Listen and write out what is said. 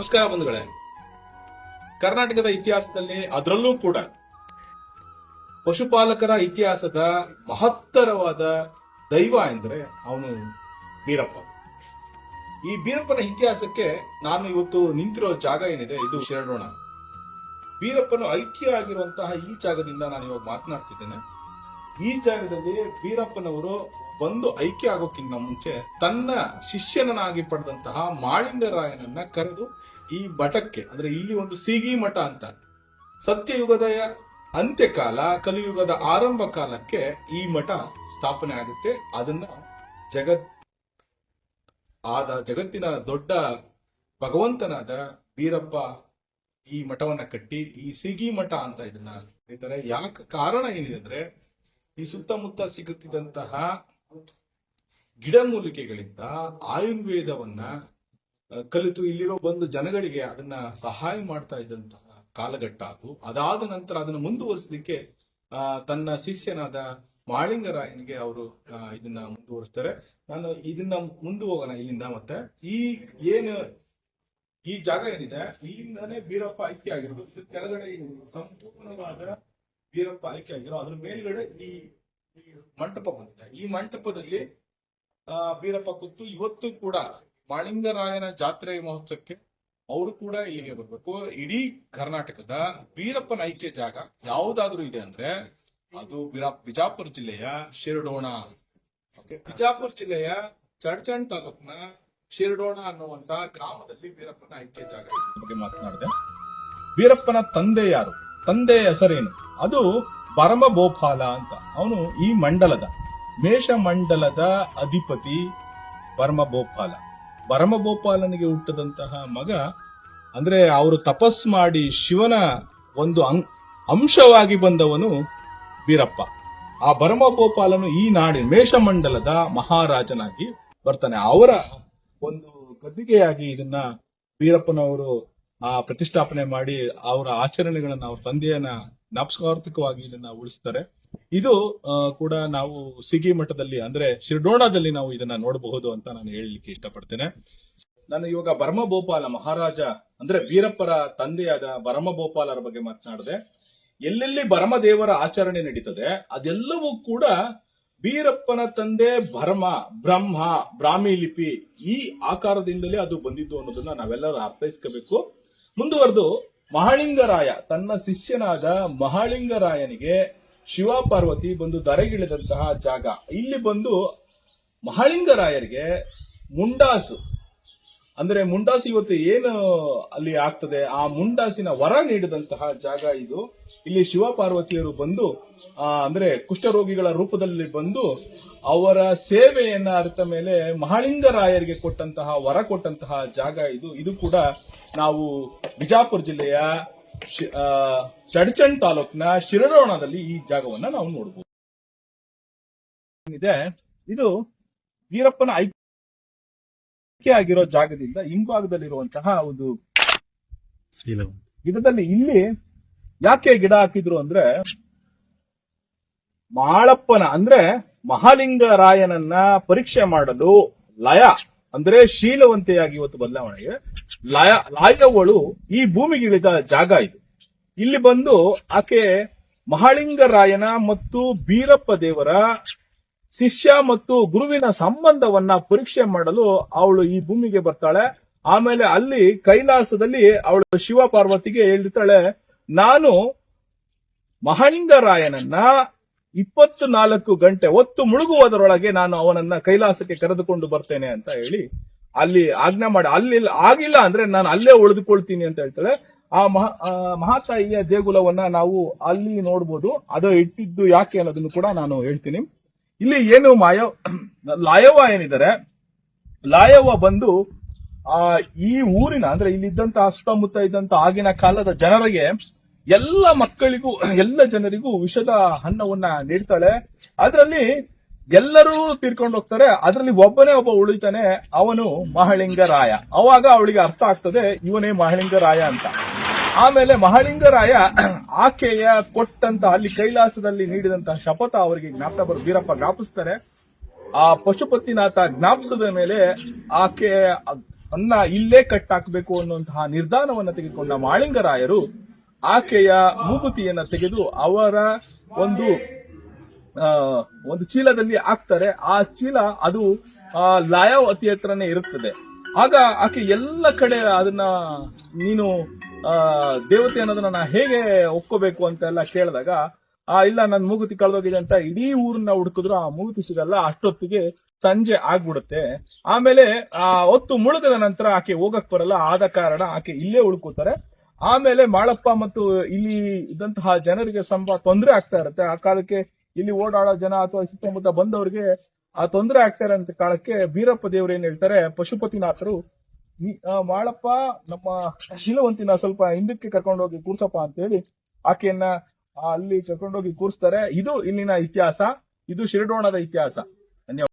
ನಮಸ್ಕಾರ ಬಂಧುಗಳೇ. ಕರ್ನಾಟಕದ ಇತಿಹಾಸದಲ್ಲಿ ಅದರಲ್ಲೂ ಕೂಡ ಪಶುಪಾಲಕರ ಇತಿಹಾಸದ ಮಹತ್ತರವಾದ ದೈವ ಎಂದರೆ ಅವನು ಬೀರಪ್ಪ ಈ ಬೀರಪ್ಪನ ಇತಿಹಾಸಕ್ಕೆ ನಾನು ಇವತ್ತು ನಿಂತಿರೋ ಜಾಗ ಏನಿದೆ, ಇದು ಶರಣೋಣ ಬೀರಪ್ಪನು ಐಕ್ಯ ಆಗಿರುವಂತಹ ಈ ಜಾಗದಿಂದ ನಾನು ಇವಾಗ ಮಾತನಾಡ್ತಿದ್ದೇನೆ. ಈ ಜಾಗದಲ್ಲಿ ಬೀರಪ್ಪನವರು ಬಂದು ಐಕ್ಯ ಆಗೋಕ್ಕಿಂತ ಮುಂಚೆ ತನ್ನ ಶಿಷ್ಯನನ್ನಾಗಿ ಪಡೆದಂತಹ ಮಾಳಿಂಗರಾಯನನ್ನ ಕರೆದು ಈ ಮಠಕ್ಕೆ, ಅಂದ್ರೆ ಇಲ್ಲಿ ಒಂದು ಸೀಗಿ ಮಠ ಅಂತ. ಸತ್ಯಯುಗದ ಅಂತ್ಯಕಾಲ, ಕಲಿಯುಗದ ಆರಂಭ ಕಾಲಕ್ಕೆ ಈ ಮಠ ಸ್ಥಾಪನೆ ಆಗುತ್ತೆ. ಅದನ್ನ ಜಗತ್, ಆದ ಜಗತ್ತಿನ ದೊಡ್ಡ ಭಗವಂತನಾದ ವೀರಪ್ಪ ಈ ಮಠವನ್ನ ಕಟ್ಟಿ, ಈ ಸಿಗಿ ಮಠ ಅಂತ ಇದನ್ನ ಕರೀತಾರೆ. ಯಾಕೆ ಕಾರಣ ಏನಿದೆ ಅಂದ್ರೆ, ಈ ಸುತ್ತಮುತ್ತ ಸಿಗುತ್ತಿದ್ದಂತಹ ಗಿಡಮೂಲಿಕೆಗಳಿಂದ ಆಯುರ್ವೇದವನ್ನ ಕಲಿತು ಇಲ್ಲಿರೋ ಬಂದು ಜನಗಳಿಗೆ ಅದನ್ನ ಸಹಾಯ ಮಾಡ್ತಾ ಇದ್ದಂತಹ ಕಾಲಘಟ್ಟ ಅದು. ಅದಾದ ನಂತರ ಅದನ್ನ ಮುಂದುವರಿಸಲಿಕ್ಕೆ ತನ್ನ ಶಿಷ್ಯನಾದ ಮಾಳಿಂಗರಾಯನಿಗೆ ಅವರು ಇದನ್ನ ಮುಂದುವರಿಸ್ತಾರೆ. ನಾನು ಇದನ್ನ ಮುಂದೆ ಹೋಗೋಣ ಇಲ್ಲಿಂದ ಮತ್ತೆ. ಈ ಏನು, ಈ ಜಾಗ ಏನಿದೆ, ಇಲ್ಲಿಂದಾನೇ ಬೀರಪ್ಪ ಆಯ್ಕೆ ಆಗಿರೋದು. ಕೆಳಗಡೆ ಸಂಪೂರ್ಣವಾದ ಬೀರಪ್ಪ ಆಯ್ಕೆ ಆಗಿರೋ, ಅದ್ರ ಮೇಲ್ಗಡೆ ಈ ಮಂಟಪ ಬಂದಿದೆ. ಈ ಮಂಟಪದಲ್ಲಿ, ಆ, ಬೀರಪ್ಪ ಕೂತು ಇವತ್ತು ಕೂಡ ಮಾಳಿಂಗರಾಯನ ಜಾತ್ರೆ ಮಹೋತ್ಸವಕ್ಕೆ ಅವರು ಕೂಡ ಇಲ್ಲಿಗೆ ಬರ್ಬೇಕು. ಇಡೀ ಕರ್ನಾಟಕದ ಬೀರಪ್ಪನ ಐಕ್ಯ ಜಾಗ ಯಾವುದಾದ್ರೂ ಇದೆ ಅಂದ್ರೆ ಅದು ಬಿರಾ- ಬಿಜಾಪುರ ಜಿಲ್ಲೆಯ ಶಿರಡೋಣ. ಬಿಜಾಪುರ ಜಿಲ್ಲೆಯ ಚಡ್ಚಂಡ್ ತಾಲೂಕ್ನ ಶಿರಡೋಣ ಅನ್ನುವಂತ ಗ್ರಾಮದಲ್ಲಿ ಬೀರಪ್ಪನ ಐಕ್ಯ ಜಾಗ ಬಗ್ಗೆ ಮಾತನಾಡಿದೆ. ವೀರಪ್ಪನ ತಂದೆ ಯಾರು? ತಂದೆ ಹೆಸರೇನು? ಅದು ಪರಮ ಗೋಪಾಲ ಅಂತ. ಅವನು ಈ ಮಂಡಲದ ಮೇಷ ಮಂಡಲದ ಅಧಿಪತಿ ಪರಮ ಗೋಪಾಲ. ಪರಮ ಗೋಪಾಲನಿಗೆ ಹುಟ್ಟದಂತಹ ಮಗ, ಅಂದ್ರೆ ಅವರು ತಪಸ್ ಮಾಡಿ ಶಿವನ ಒಂದು ಅಂ- ಅಂಶವಾಗಿ ಬಂದವನು ಬೀರಪ್ಪ ಆ ಭರಮಗೋಪಾಲನು ಈ ನಾಡಿನ ಮೇಷಮಂಡಲದ ಮಹಾರಾಜನಾಗಿ ಬರ್ತಾನೆ. ಅವರ ಒಂದು ಗದ್ದಿಗೆಯಾಗಿ ಇದನ್ನ ಬೀರಪ್ಪನವರು ಆ ಪ್ರತಿಷ್ಠಾಪನೆ ಮಾಡಿ ಅವರ ಆಚರಣೆಗಳನ್ನ ಅವ್ರ ತಂದೆಯನ್ನ ಜ್ಞಾಪಕಾರ್ಥಕವಾಗಿ ಇದನ್ನ ಉಳಿಸ್ತಾರೆ. ಇದು ಕೂಡ ನಾವು ಸಿಗಿ ಮಠದಲ್ಲಿ ಅಂದ್ರೆ ಶಿರ್ಡೋಣದಲ್ಲಿ ನಾವು ಇದನ್ನ ನೋಡಬಹುದು ಅಂತ ನಾನು ಹೇಳಲಿಕ್ಕೆ ಇಷ್ಟಪಡ್ತೇನೆ. ನಾನು ಇವಾಗ ಭರಮಭೋಪಾಲ ಮಹಾರಾಜ ಅಂದ್ರೆ ವೀರಪ್ಪರ ತಂದೆಯಾದ ಭರಮಭೋಪಾಲರ ಬಗ್ಗೆ ಮಾತನಾಡಿದೆ. ಎಲ್ಲೆಲ್ಲಿ ಭರಮದೇವರ ಆಚರಣೆ ನಡೀತದೆ, ಅದೆಲ್ಲವೂ ಕೂಡ ವೀರಪ್ಪನ ತಂದೆ ಭರಮ, ಬ್ರಹ್ಮ ಬ್ರಾಹ್ಮಿ ಲಿಪಿ ಈ ಆಕಾರದಿಂದಲೇ ಅದು ಬಂದಿದ್ದು ಅನ್ನೋದನ್ನ ನಾವೆಲ್ಲರೂ ಅರ್ಥೈಸ್ಕೋಬೇಕು. ಮುಂದುವರೆದು ಮಹಾಳಿಂಗರಾಯ ತನ್ನ ಶಿಷ್ಯನಾದ ಮಹಾಳಿಂಗರಾಯನಿಗೆ ಶಿವ ಪಾರ್ವತಿ ಬಂದು ದರೆಗಿಳಿದಂತಹ ಜಾಗ. ಇಲ್ಲಿ ಬಂದು ಮಹಾಳಿಂಗರಾಯರಿಗೆ ಮುಂಡಾಸು ಅಂದ್ರೆ ಮುಂಡಾಸು ಇವತ್ತು ಏನು ಅಲ್ಲಿ ಆಗ್ತದೆ? ಆ ಮುಂಡಾಸಿನ ವರ ನೀಡಿದಂತಹ ಜಾಗ ಇದು. ಇಲ್ಲಿ ಶಿವ ಪಾರ್ವತಿಯರು ಬಂದು ಅಂದ್ರೆ ಕುಷ್ಠರೋಗಿಗಳ ರೂಪದಲ್ಲಿ ಬಂದು ಅವರ ಸೇವೆಯನ್ನ ಅರಿತ ಮೇಲೆ ಮಹಾಳಿಂಗರಾಯರಿಗೆ ಕೊಟ್ಟಂತಹ, ವರ ಕೊಟ್ಟಂತಹ ಜಾಗ ಇದು. ಇದು ಕೂಡ ನಾವು ಬಿಜಾಪುರ ಜಿಲ್ಲೆಯ ಚಡ್ಚಣ್ ತಾಲೂಕಿನ ಶಿರಡೋಣದಲ್ಲಿ ಈ ಜಾಗವನ್ನ ನಾವು ನೋಡಬಹುದು ಇದೆ. ವೀರಪ್ಪನ ಐಕ್ಯ ಆಗಿರೋ ಜಾಗದಿಂದ ಹಿಂಭಾಗದಲ್ಲಿರುವಂತಹ ಒಂದು ಗಿಡದಲ್ಲಿ ಇಲ್ಲಿ ಯಾಕೆ ಗಿಡ ಹಾಕಿದ್ರು ಅಂದ್ರೆ ಮಾಳಪ್ಪನ ಅಂದ್ರೆ ಮಹಾಲಿಂಗರಾಯನನ್ನ ಪರೀಕ್ಷೆ ಮಾಡಲು ಲಯ ಅಂದ್ರೆ ಶೀಲವಂತೆಯಾಗಿ ಇವತ್ತು ಬದಲಾವಣೆಗೆ ಲಯ ಲಾಯವಳು ಈ ಭೂಮಿಗೆ ಇಳಿದ ಜಾಗ ಇದು. ಇಲ್ಲಿ ಬಂದು ಆಕೆ ಮಹಾಲಿಂಗರಾಯನ ಮತ್ತು ಬೀರಪ್ಪ ದೇವರ ಶಿಷ್ಯ ಮತ್ತು ಗುರುವಿನ ಸಂಬಂಧವನ್ನ ಪರೀಕ್ಷೆ ಮಾಡಲು ಅವಳು ಈ ಭೂಮಿಗೆ ಬರ್ತಾಳೆ. ಆಮೇಲೆ ಅಲ್ಲಿ ಕೈಲಾಸದಲ್ಲಿ ಅವಳು ಶಿವ ಪಾರ್ವತಿಗೆ ಹೇಳ್ತಾಳೆ, ನಾನು ಮಹಾಲಿಂಗರಾಯನನ್ನ ಇಪ್ಪತ್ತು ನಾಲ್ಕು ಗಂಟೆ ಒತ್ತು ಮುಳುಗುವುದರೊಳಗೆ ನಾನು ಅವನನ್ನ ಕೈಲಾಸಕ್ಕೆ ಕರೆದುಕೊಂಡು ಬರ್ತೇನೆ ಅಂತ ಹೇಳಿ ಅಲ್ಲಿ ಆಜ್ಞೆ ಮಾಡಿ, ಅಲ್ಲಿ ಆಗಿಲ್ಲ ಅಂದ್ರೆ ನಾನು ಅಲ್ಲೇ ಉಳಿದುಕೊಳ್ತೀನಿ ಅಂತ ಹೇಳ್ತಾಳೆ. ಆ ಮಹಾ ಮಹಾತಾಯಿಯ ದೇಗುಲವನ್ನ ನಾವು ಅಲ್ಲಿ ನೋಡ್ಬೋದು. ಅದು ಇಟ್ಟಿದ್ದು ಯಾಕೆ ಅನ್ನೋದನ್ನು ಕೂಡ ನಾನು ಹೇಳ್ತೀನಿ. ಇಲ್ಲಿ ಏನು ಮಾಯೋ, ಲಾಯವ ಏನಿದ್ದಾರೆ, ಲಾಯವ ಬಂದು, ಆ, ಈ ಊರಿನ, ಅಂದ್ರೆ ಇಲ್ಲಿದ್ದಂತಹ ಸುತ್ತಮುತ್ತ ಇದ್ದಂತ ಆಗಿನ ಕಾಲದ ಜನರಿಗೆ, ಎಲ್ಲ ಮಕ್ಕಳಿಗೂ, ಎಲ್ಲ ಜನರಿಗೂ ವಿಷದ ಹಣ್ಣವನ್ನ ನೀಡ್ತಾಳೆ. ಅದರಲ್ಲಿ ಎಲ್ಲರೂ ತೀರ್ಕೊಂಡು ಹೋಗ್ತಾರೆ. ಅದರಲ್ಲಿ ಒಬ್ಬನೇ ಒಬ್ಬ ಉಳಿತಾನೆ, ಅವನು ಮಹಳಿಂಗರಾಯ ಅವಾಗ ಅವಳಿಗೆ ಅರ್ಥ ಆಗ್ತದೆ, ಇವನೇ ಮಹಳಿಂಗರಾಯ ಅಂತ. ಆಮೇಲೆ ಮಹಾಲಿಂಗರಾಯ ಆಕೆಯ ಕೊಟ್ಟಂತ ಅಲ್ಲಿ ಕೈಲಾಸದಲ್ಲಿ ನೀಡಿದಂತಹ ಶಪಥ ಅವರಿಗೆ ಜ್ಞಾಪಕ ಬರ್, ವೀರಪ್ಪ ಜ್ಞಾಪಿಸ್ತಾರೆ. ಆ ಪಶುಪತಿನಾಥ ಜ್ಞಾಪಿಸಿದ ಮೇಲೆ ಆಕೆ ಅನ್ನ ಇಲ್ಲೇ ಕಟ್ಟಾಕಬೇಕು ಅನ್ನುವಂತಹ ನಿರ್ಧಾರವನ್ನು ತೆಗೆದುಕೊಂಡ ಮಾಳಿಂಗರಾಯರು ಆಕೆಯ ಮೂಗುತಿಯನ್ನ ತೆಗೆದು ಅವರ ಒಂದು ಒಂದು ಚೀಲದಲ್ಲಿ ಹಾಕ್ತಾರೆ. ಆ ಚೀಲ ಅದು ಲಾಯಾವತಿ ಹತ್ರನೇ ಇರುತ್ತದೆ. ಆಗ ಆಕೆ ಎಲ್ಲ ಕಡೆ ಅದನ್ನ ನೀನು ದೇವತೆ ಅನ್ನೋದನ್ನ ನಾ ಹೇಗೆ ಒಪ್ಕೋಬೇಕು ಅಂತೆಲ್ಲ ಕೇಳಿದಾಗ, ಆ, ಇಲ್ಲ, ನನ್ ಮೂಗುತಿ ಕಳೆದೋಗಿದೆ ಅಂತ ಇಡೀ ಊರನ್ನ ಹುಡುಕಿದ್ರು, ಆ ಮೂಗುತಿ ಸಿಗಲ್ಲ, ಅಷ್ಟೊತ್ತಿಗೆ ಸಂಜೆ ಆಗ್ಬಿಡುತ್ತೆ. ಆಮೇಲೆ, ಆ, ಹೊತ್ತು ಮುಳುಗದ ನಂತರ ಆಕೆ ಹೋಗಕ್ ಬರಲ್ಲ, ಆದ ಕಾರಣ ಆಕೆ ಇಲ್ಲೇ ಉಳ್ಕೋತಾರೆ ಆಮೇಲೆ ಮಾಳಪ್ಪ ಮತ್ತು ಇಲ್ಲಿ ಇದ್ದಂತಹ ಜನರಿಗೆ ಸಂಬ, ತೊಂದರೆ ಆಗ್ತಾ ಇರುತ್ತೆ. ಆ ಕಾಲಕ್ಕೆ ಇಲ್ಲಿ ಓಡಾಡೋ ಜನ ಅಥವಾ ಸುತ್ತಮುತ್ತ ಬಂದವರಿಗೆ ಆ ತೊಂದರೆ ಆಗ್ತಾರೆ ಅಂತ ಕಾಲಕ್ಕೆ ಬೀರಪ್ಪ ದೇವ್ರು ಏನ್ ಹೇಳ್ತಾರೆ, ಪಶುಪತಿನಾಥರು ಮಾಳಪ್ಪ, ನಮ್ಮ ಶೀಲವಂತಿನ ಸ್ವಲ್ಪ ಹಿಂದಕ್ಕೆ ಕರ್ಕೊಂಡೋಗಿ ಕೂರ್ಸಪ್ಪ ಅಂತ ಹೇಳಿ ಆಕೆಯನ್ನ ಅಲ್ಲಿ ಕರ್ಕೊಂಡೋಗಿ ಕೂರಿಸ್ತಾರೆ. ಇದು ಇಲ್ಲಿನ ಇತಿಹಾಸ. ಇದು ಶಿರಡೋಣದ ಇತಿಹಾಸ.